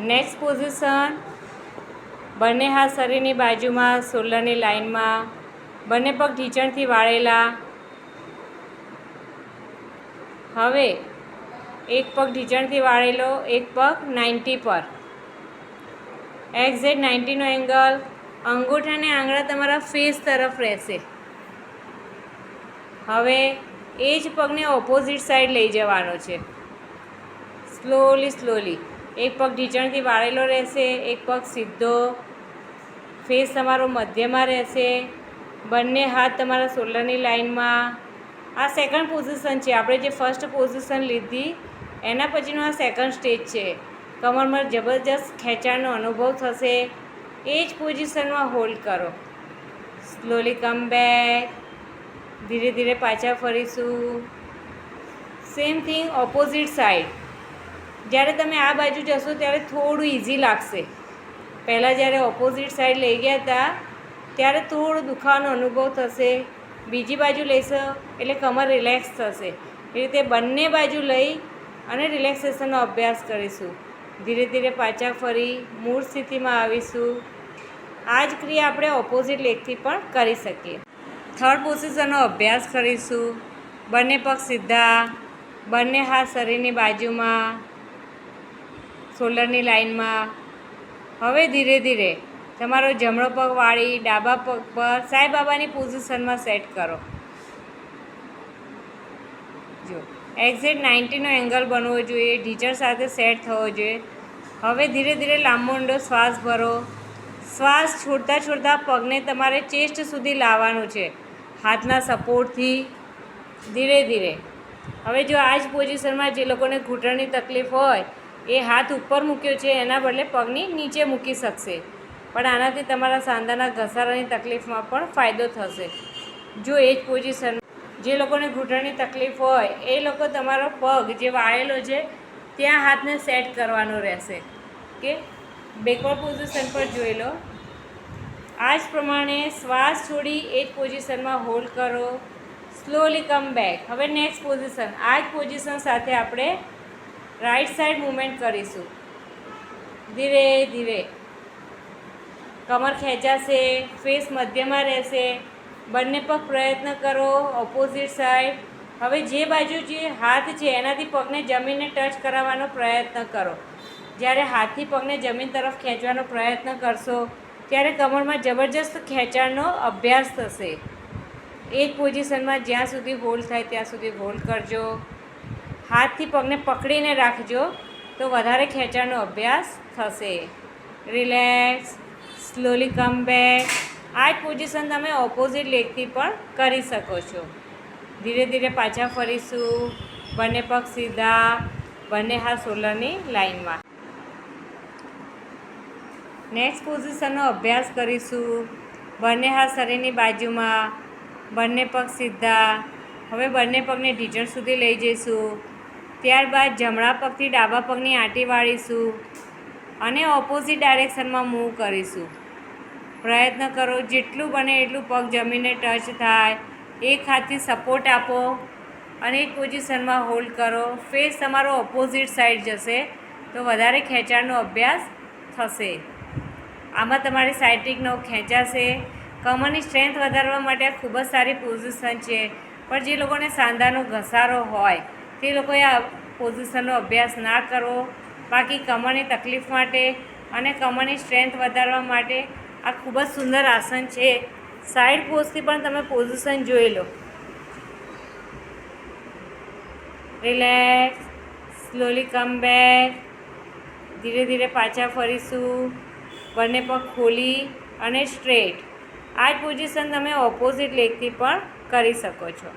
Next position. બંને હાથ શરીરની બાજુમાં, શોલ્ડરની લાઇનમાં. બંને પગ ઢીંચણથી વાળેલા. હવે એક પગ ઢીંચણથી વાળેલો, એક પગ નાઇન્ટી પર. એક્ઝેટ નાઇન્ટીનો એંગલ. અંગૂઠા અને આંગળા તમારા ફેસ તરફ રહેશે. હવે એ જ પગને ઓપોઝિટ સાઈડ લઈ જવાનો છે. સ્લોલી સ્લોલી એક પગ ઢીંચણથી વાળેલો રહેશે, એક પગ સીધો ફેસ તમારો મધ્યમાં રહેશે. બંને હાથ તમારા શોલ્ડરની લાઇનમાં આ સેકન્ડ પોઝિશન છે. આપણે જે ફર્સ્ટ પોઝિશન લીધી, એના પછીનો આ સેકન્ડ સ્ટેજ છે. કમરમાં જબરજસ્ત ખેંચાણનો અનુભવ થશે. એ જ પોઝિશનમાં હોલ્ડ કરો. સ્લોલી કમ બેક ધીરે ધીરે પાછા ફરીશું. સેમ થિંગ ઓપોઝિટ સાઈડ જ્યારે તમે આ બાજુ જશો ત્યારે થોડું ઇઝી લાગશે. પહેલાં જ્યારે ઓપોઝિટ સાઈડ લઈ ગયા હતા, ત્યારે થોડું દુખાવાનો અનુભવ થશે. બીજી બાજુ લેશો એટલે કમર રિલેક્સ થશે. એ રીતે બંને બાજુ લઈ અને રિલેક્સેશનનો અભ્યાસ કરીશું. ધીરે ધીરે પાછા ફરી મૂળ સ્થિતિમાં આવીશું. આ જ ક્રિયા આપણે ઓપોઝિટ લેગથી પણ કરી શકીએ. થર્ડ પોઝિશનનો અભ્યાસ કરીશું. બંને પગ સીધા, બંને હાથ શરીરની બાજુમાં શોલ્ડરની લાઇનમાં. હવે ધીરે ધીરે તમારો જમણો પગ વાળી ડાબા પગ પર સાંઈબાબાની પોઝિશનમાં સેટ કરો. જો, એક્ઝેટ નાઇન્ટીનો એંગલ બનવો જોઈએ ઢીચર સાથે સેટ થવો જોઈએ. હવે ધીરે ધીરે લાંબો ઊંડો શ્વાસ ભરો. શ્વાસ છોડતા છોડતા પગને તમારે ચેસ્ટ સુધી લાવવાનું છે, હાથના સપોર્ટથી. ધીરે ધીરે. હવે જો આ જ પોઝિશનમાં જે લોકોને ઘૂંટણની તકલીફ હોય એ હાથ ઉપર મૂક્યો છે, એના બદલે પગની નીચે મૂકી શકશે. પણ આનાથી તમારા સાંધાના ઘસારાની તકલીફમાં પણ ફાયદો થશે. જો એ જ પોઝિશન જે લોકોને ઘૂંટણની તકલીફ હોય, એ લોકો તમારો પગ જે વાળેલો છે, ત્યાં હાથને સેટ કરવાનો રહેશે. કે બેકવર્ડ પોઝિશન પર જોઈ લો. આ જ પ્રમાણે શ્વાસ છોડી એ જ પોઝિશનમાં હોલ્ડ કરો. સ્લોલી કમ બેક હવે નેક્સ્ટ પોઝિશન આ જ પોઝિશન સાથે આપણે રાઈટ સાઈડ મૂવમેન્ટ કરીશું. ધીરે ધીરે. કમર ખેંચાશે ફેસ મધ્યમાં રહેશે. બંને પગ પ્રયત્ન કરો ઓપોઝિટ સાઈડ હવે જે બાજુ જે હાથ છે, એનાથી પગને જમીનને ટચ કરાવવાનો પ્રયત્ન કરો. જ્યારે હાથથી પગને જમીન તરફ ખેંચવાનો પ્રયત્ન કરશો, ત્યારે કમરમાં જબરજસ્ત ખેંચાણનો અભ્યાસ થશે. એક પોઝિશનમાં જ્યાં સુધી હોલ્ડ થાય, ત્યાં સુધી હોલ્ડ કરજો. હાથથી પગને પકડીને રાખજો તો વધારે ખેંચાણનો અભ્યાસ થશે. રિલેક્સ સ્લોલી કમ બેક આ જ પોઝિશન તમે ઓપોઝિટ લેગથી પણ કરી શકો છો. ધીરે ધીરે પાછા ફરીશું. બંને પગ સીધા, બંને હાથ સોલરની લાઇનમાં. નેક્સ્ટ પોઝિશનનો અભ્યાસ કરીશું. બંને હાથ શરીરની બાજુમાં, બંને પગ સીધા. હવે બંને પગને ઢીચણ સુધી લઈ જઈશું. ત્યારબાદ જમણા પગથી ડાબા પગની આંટી વાળીશું અને ઓપોઝિટ ડાયરેક્શનમાં મૂવ કરીશું. પ્રયત્ન કરો, જેટલું બને એટલું પગ જમીને ટચ થાય. એક હાથથી સપોર્ટ આપો અને એક પોઝિશનમાં હોલ્ડ કરો. ફેસ તમારો ઓપોઝિટ સાઈડ જશે, તો વધારે ખેંચાણનો અભ્યાસ થશે. આમાં તમારી સાઇટ્રિક નવ ખેંચાશે. કમરની સ્ટ્રેન્થ વધારવા માટે ખૂબ જ સારી પોઝિશન છે. પણ જે લોકોને સાંધાનો ઘસારો હોય તે લોકોએ આ પોઝિશનનો અભ્યાસ ના કરવો, બાકી કમરની તકલીફ માટે અને કમરની સ્ટ્રેન્થ વધારવા માટે આ ખૂબ જ સુંદર આસન છે. સાઈડ પોઝથી પણ તમે પોઝિશન જોઈ લો. રિલેક્સ સ્લોલી કમ બેક ધીરે ધીરે પાછા ફરીશું. બંને પગ ખોલી અને સ્ટ્રેટ આ જ પોઝિશન તમે ઓપોઝિટ લેગથી પણ કરી શકો છો.